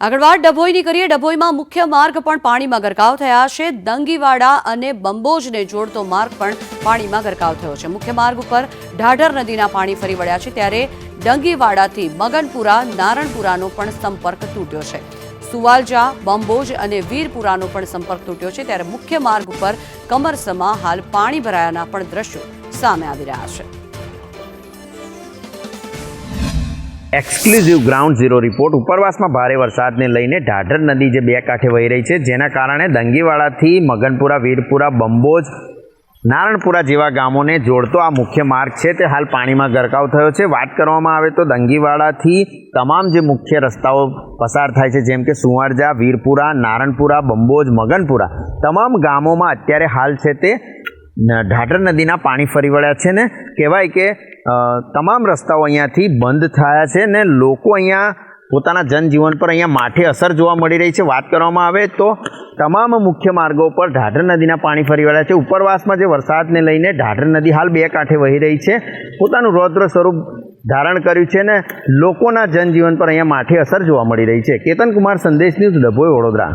આગળ વાત ડભોઈની કરીએ. ડભોઈમાં મુખ્ય માર્ગ પણ પાણીમાં ગરકાવ થયા છે. દંગીવાડા અને બંબોજને જોડતો માર્ગ પણ પાણીમાં ગરકાવ થયો છે. મુખ્ય માર્ગ ઉપર ઢાઢર નદીના પાણી ફરી વળ્યા છે ત્યારે ડંગીવાડાથી મગનપુરા, નારણપુરાનો પણ સંપર્ક તૂટ્યો છે. સુવાલજા, બંબોજ અને વીરપુરાનો પણ સંપર્ક તૂટ્યો છે ત્યારે મુખ્ય માર્ગ ઉપર કમરસમાં હાલ પાણી ભરાયાના પણ દ્રશ્યો સામે આવી રહ્યા છે. એક્સક્લુઝિવ ગ્રાઉન્ડ ઝીરો રિપોર્ટ ઉપરવાસમાં ભારે વરસાદને લઈને ઢાઢર નદી જે બે કાંઠે વહી રહી છે, જેના કારણે દંગીવાડાથી મગનપુરા, વીરપુરા, બંબોજ, નારણપુરા જેવા ગામોને જોડતો આ મુખ્ય માર્ગ છે. તે હાલ પાણીમાં ગરકાવ થયો છે. વાત કરવામાં આવે તો દંગીવાડાથી તમામ જે મુખ્ય રસ્તાઓ પસાર થાય છે, જેમ કે સુવારજા, વીરપુરા, નારણપુરા, બંબોજ, મગનપુરા, તમામ ગામોમાં અત્યારે હાલ છે તે ઢાઢર નદીના પાણી ફરી વળ્યા છે ને? કહેવાય કે તમામ રસ્તાઓ અહીંયાથી બંધ થયા છે ને લોકો અહીંયા પોતાના જનજીવન પર અહીંયા માઠે અસર જોવા મળી રહી છે. વાત કરવામાં આવે તો તમામ મુખ્ય માર્ગો પર ઢાઢર નદીના પાણી ફરી વળ્યા છે. ઉપરવાસમાં જે વરસાદને લઈને ઢાઢર નદી હાલ બે કાંઠે વહી રહી છે. પોતાનું રૌદ્ર સ્વરૂપ ધારણ કર્યું છે ને લોકોના જનજીવન પર અહીંયા માઠી અસર જોવા મળી રહી છે. કેતન કુમાર સંદેશ ન્યૂઝ ડભોઈ વડોદરા.